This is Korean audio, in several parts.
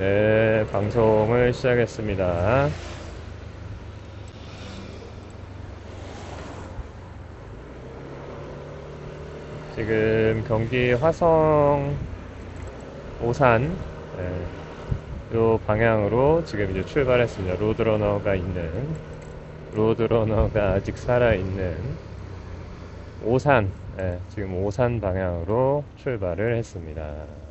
네, 방송을 시작했습니다. 지금 경기 화성 오산 네, 요 방향으로 지금 이제 출발했습니다. 로드러너가 있는 로드러너가 아직 살아 있는 오산 네, 지금 오산 방향으로 출발을 했습니다.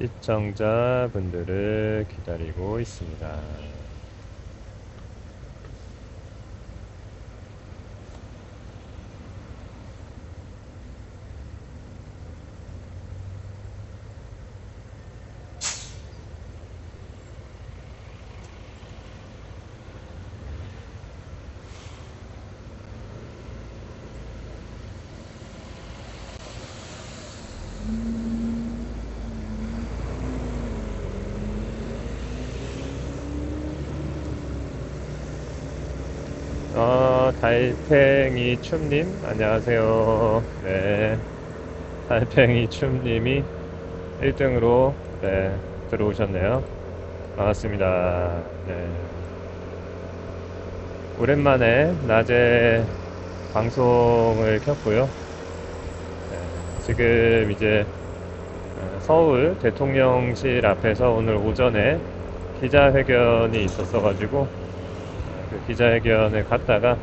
시청자분들을 기다리고 있습니다. 어, 달팽이 춤님, 안녕하세요. 네. 달팽이 춤님이 1등으로, 네, 들어오셨네요. 반갑습니다. 네. 오랜만에 낮에 방송을 켰고요. 네, 지금 이제 어, 서울 대통령실 앞에서 오늘 오전에 기자회견이 있었어가지고 그 기자회견을 갔다가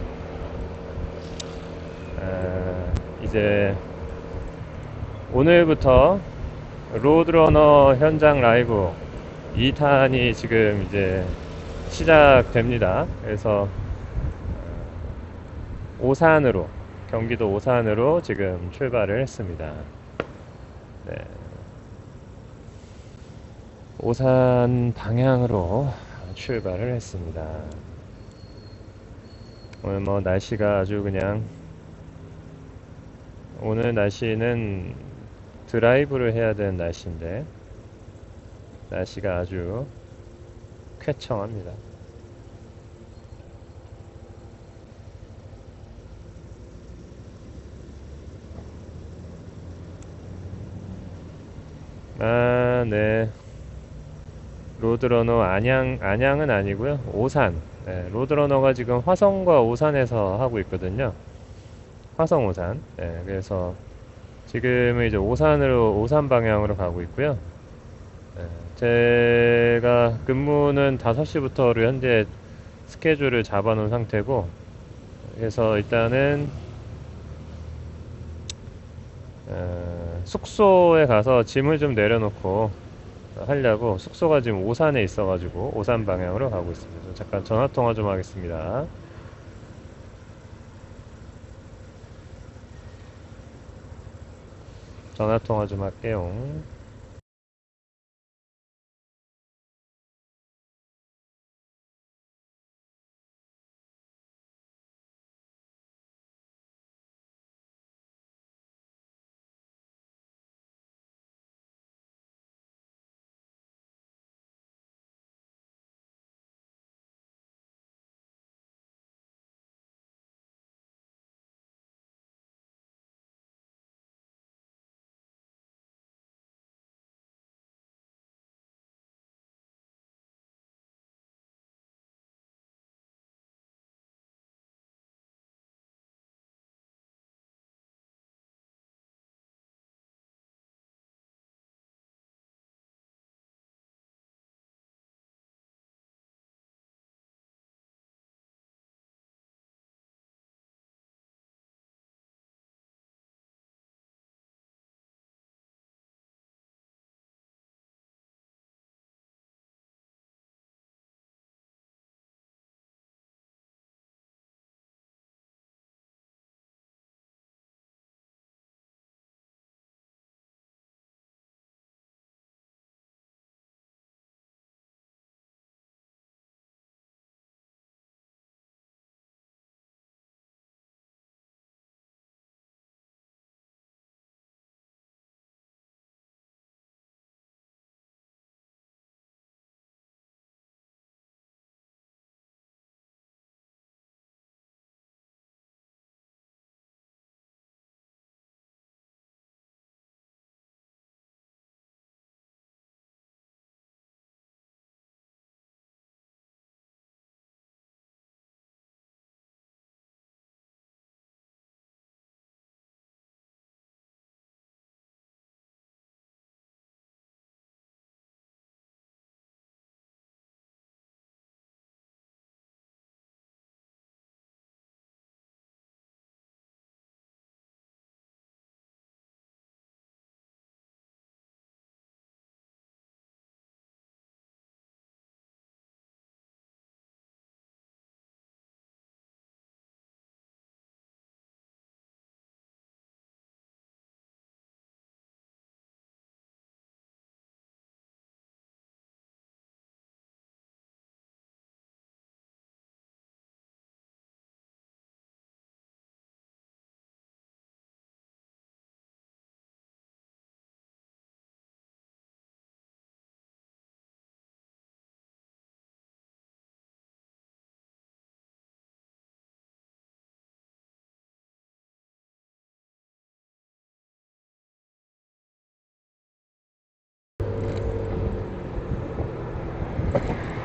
어, 이제 오늘부터 로드러너 현장 라이브 2탄이 지금 이제 시작됩니다. 그래서 어, 오산으로 경기도 오산으로 지금 출발을 했습니다. 네. 오산 방향으로 출발을 했습니다. 오늘 뭐 날씨가 아주 그냥 오늘 날씨는 드라이브를 해야 되는 날씨인데 날씨가 아주 쾌청합니다. 아, 네. 로드러너 안양, 안양은 아니고요. 오산. 네, 로드러너가 지금 화성과 오산에서 하고 있거든요. 화성 오산. 네, 그래서 지금은 이제 오산으로, 오산 방향으로 가고 있고요. 네, 제가 근무는 5시부터로 현재 스케줄을 잡아 놓은 상태고, 그래서 일단은, 어, 숙소에 가서 짐을 좀 내려놓고 하려고 숙소가 지금 오산에 있어가지고 오산 방향으로 가고 있습니다. 잠깐 전화 통화 좀 하겠습니다. 전화 통화 좀 할게요.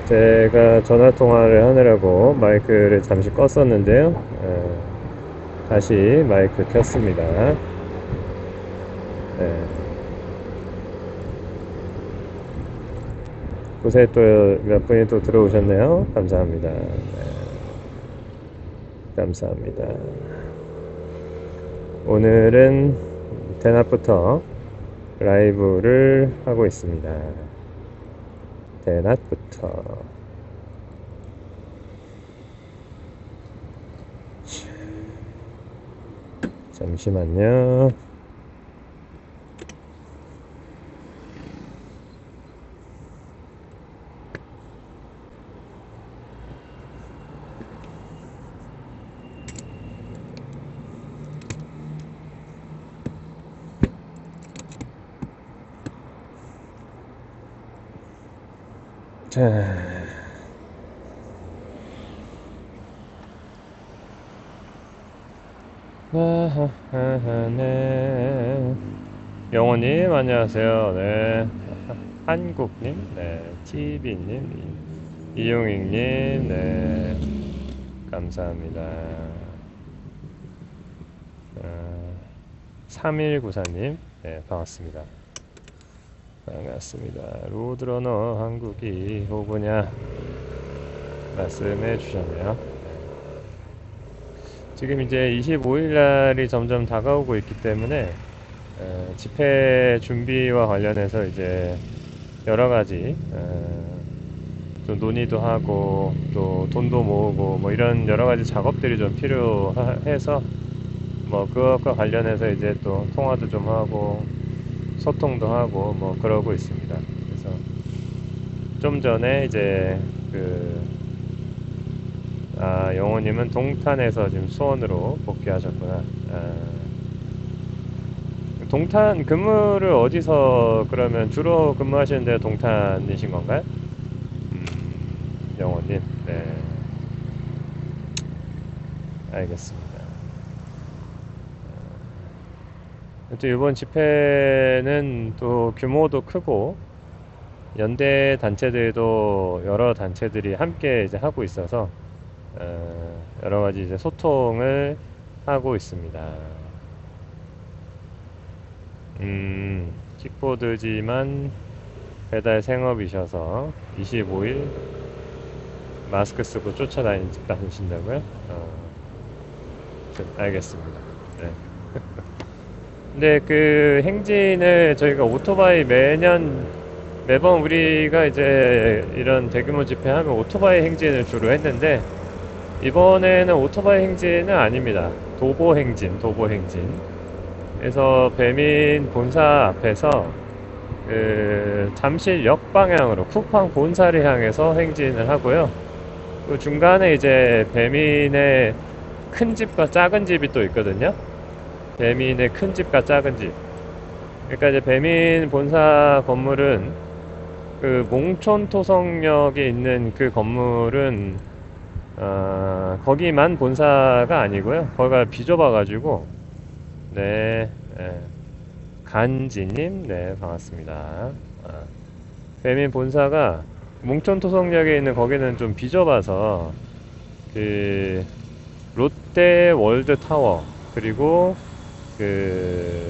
제가 전화 통화를 하느라고 마이크를 잠시 껐었는데요. 예, 다시 마이크 켰습니다. 예. 곳에 또 몇 분이 또 들어오셨네요. 감사합니다. 네. 감사합니다. 오늘은 대낮부터 라이브를 하고 있습니다. 대낮부터. 잠시만요. 네. 영호님, 안녕하세요. 네. 한국님, 네. TV님, 이용익님, 네. 감사합니다. 아, 3194님, 네. 반갑습니다. 반갑습니다. 로드러너 한국이 오보냐 말씀해 주셨네요. 지금 이제 25일 날이 점점 다가오고 있기 때문에 에, 집회 준비와 관련해서 이제 여러 가지 에, 좀 논의도 하고 또 돈도 모으고 뭐 이런 여러 가지 작업들이 좀 필요해서 뭐 그것과 관련해서 이제 또 통화도 좀 하고 소통도 하고 뭐 그러고 있습니다. 그래서 좀 전에 이제 그 아, 영호님은 동탄에서 지금 수원으로 복귀하셨구나. 아, 동탄 근무를 어디서 그러면 주로 근무하시는 데 동탄이신 건가요? 음, 영호님, 네. 알겠습니다. 또 이번 집회는 또 규모도 크고 연대 단체들도 여러 단체들이 함께 이제 하고 있어서 어, 여러 가지 이제 소통을 하고 있습니다. 음, 킥보드지만 배달 생업이셔서 25일 마스크 쓰고 쫓아다니신다고요? 어, 알겠습니다. 네. 근데 그 행진을 저희가 오토바이 매년 매번 우리가 이제 이런 대규모 집회하면 오토바이 행진을 주로 했는데 이번에는 오토바이 행진은 아닙니다. 도보 행진, 도보 행진. 그래서 배민 본사 앞에서 그 잠실 역 방향으로 쿠팡 본사를 향해서 행진을 하고요. 그 중간에 이제 배민의 큰 집과 작은 집이 또 있거든요. 배민의 큰 집과 작은 집. 그러니까 이제 배민 본사 건물은 그 몽촌토성역에 있는 그 건물은 어, 거기만 본사가 아니고요. 거기가 비좁아가지고 네, 네. 간지님 네 반갑습니다. 아, 배민 본사가 몽촌토성역에 있는 거기는 좀 비좁아서 그 롯데 월드 타워 그리고 그